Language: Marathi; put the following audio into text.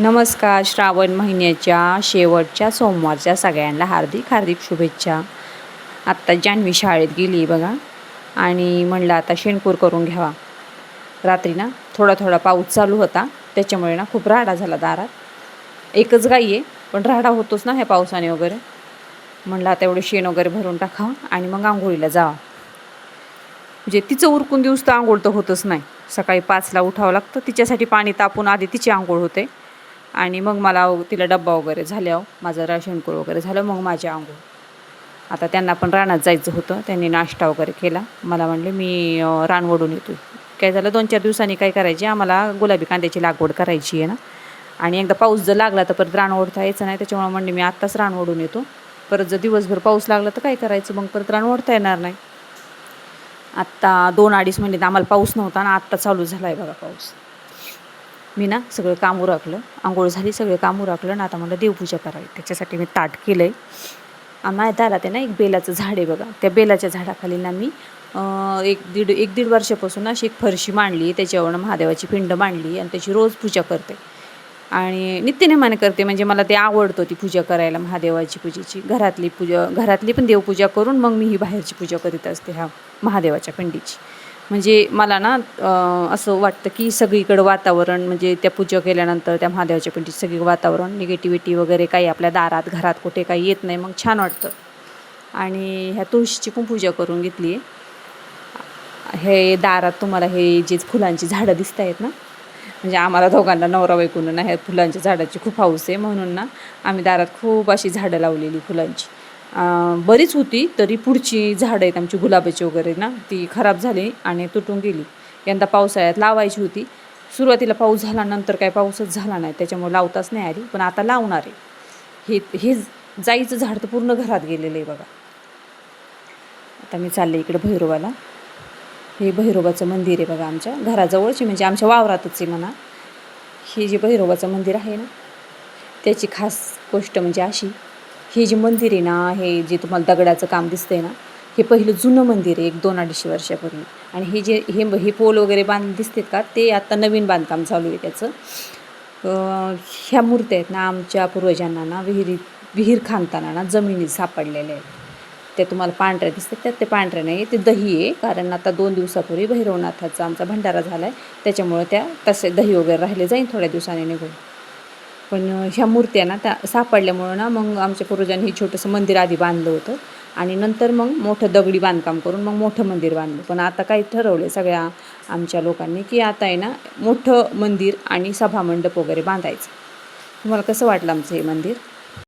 नमस्कार श्रावण महिन्याच्या शेवटच्या सोमवारच्या सगळ्यांना हार्दिक हार्दिक शुभेच्छा. आत्ता जान्हवी शाळेत गेली बघा. आणि म्हणलं आता शेणपूर करून घ्यावा. रात्री ना थोडा थोडा पाऊस चालू होता. त्याच्यामुळे ना खूप राडा झाला दारात. एकच गाई आहे पण राडा होतोच ना ह्या पावसाने वगैरे. म्हणलं आता एवढं शेण वगैरे भरून टाकावं आणि मग आंघोळीला जावा. म्हणजे तिचं उरकून दिवस तर आंघोळ तर होतच नाही. सकाळी पाचला उठावं लागतं. तिच्यासाठी पाणी तापून आधी तिची आंघोळ होते. आणि मग मला तिला डब्बा वगैरे झाल्यावर माझं राशनकोळ वगैरे झालं मग माझ्या आंघोळ. आता त्यांना पण रानात जायचं होतं त्यांनी नाश्ता वगैरे केला. मला म्हणले मी रान ओढून येतो काय झालं दोन चार दिवसांनी काय करायची आम्हाला गुलाबी कांद्याची लागवड करायची आहे ना. आणि एकदा पाऊस जर लागला तर परत रान ओढता यायचं नाही त्याच्यामुळे म्हणले मी आत्ताच रान ओढून येतो. परत जर दिवसभर पाऊस लागला तर काय करायचं मग परत रान ओढता येणार नाही. आत्ता दोन अडीच महिने आम्हाला पाऊस नव्हता ना आत्ता चालू झाला आहे बघा पाऊस. मी ना सगळं काम उरकलं आंघोळ झाली सगळं काम उरकलं ना आता मला देवपूजा करावी. त्याच्यासाठी मी ताट केलं आहे माझ्या दारात आहे ना एक बेलाचं झाड आहे बघा. त्या बेलाच्या झाडाखाली ना मी एक दीड एक दीड वर्षापासून अशी एक फरशी मांडली त्याच्यावर महादेवाची पिंड मांडली आणि त्याची रोज पूजा करते. आणि नित्यनेमाने करते. म्हणजे मला ते आवडतं ती पूजा करायला महादेवाची पूजेची. घरातली पूजा घरातली पण देवपूजा करून मग मी ही बाहेरची पूजा करीत असते ह्या महादेवाच्या पिंडीची. म्हणजे मला ना असं वाटतं की सगळीकडं वातावरण म्हणजे त्या पूजा केल्यानंतर त्या महादेवाच्या पिंडीचं सगळी वातावरण निगेटिव्हिटी वगैरे काही आपल्या दारात घरात कुठे काही येत नाही मग छान वाटतं. आणि ह्या तुळशीची पण पूजा करून घेतली. आहे हे दारात तुम्हाला हे जे फुलांची झाडं दिसत आहेत ना म्हणजे आम्हाला दोघांना नवरा वैकून ना ह्या फुलांच्या झाडाची खूप हौस आहे म्हणून ना आम्ही दारात खूप अशी झाडं लावलेली फुलांची. बरीच होती तरी पुढची झाडं आहेत आमची गुलाबाची वगैरे ना ती खराब झाली आणि तुटून गेली. यंदा पावसाळ्यात लावायची होती. सुरुवातीला पाऊस झाला नंतर काय पाऊसच झाला नाही त्याच्यामुळे लावताच नाही आली पण आता लावणार आहे. हे हे जाईचं झाड तर पूर्ण घरात गेलेलं आहे बघा. आता मी चालले इकडे भैरोबाला. हे भैरोबाचं मंदिर आहे बघा आमच्या घराजवळची म्हणजे आमच्या वावरातच आहे म्हणा. हे जे भैरोबाचं मंदिर आहे ना त्याची खास गोष्ट म्हणजे अशी हे जे मंदिर आहे ना हे जे तुम्हाला दगडाचं काम दिसतंय ना हे पहिलं जुनं मंदिर आहे एक दोन अडीचशे वर्षापूर्वी. आणि हे जे हे हे पोल वगैरे बांध दिसतात का? ते आता नवीन बांधकाम चालू आहे त्याचं. ह्या मूर्त्या आहेत ना आमच्या पूर्वजांना ना विहिरीत विहीर खांदताना ना जमिनीत सापडलेल्या आहेत. त्या तुम्हाला पांढऱ्या दिसतात त्यात ते पांढऱ्या नाही ते दही आहे. कारण आता दोन दिवसापूर्वी भैरवनाथाचा आमचा भंडारा झाला आहे त्याच्यामुळे त्या तसे दही वगैरे राहिले जाईन थोड्या दिवसाने निघून. पण ह्या मूर्त्या ना त्या सापडल्यामुळं ना मग आमच्या पूर्वजांनी हे छोटंसं मंदिर आधी बांधलं होतं. आणि नंतर मग मोठं दगडी बांधकाम करून मग मोठं मंदिर बांधलं. पण आता काही ठरवलं आहे सगळ्या आमच्या लोकांनी की आता आहे ना मोठं मंदिर आणि सभामंडप वगैरे बांधायचं. तुम्हाला कसं वाटलं आमचं हे मंदिर?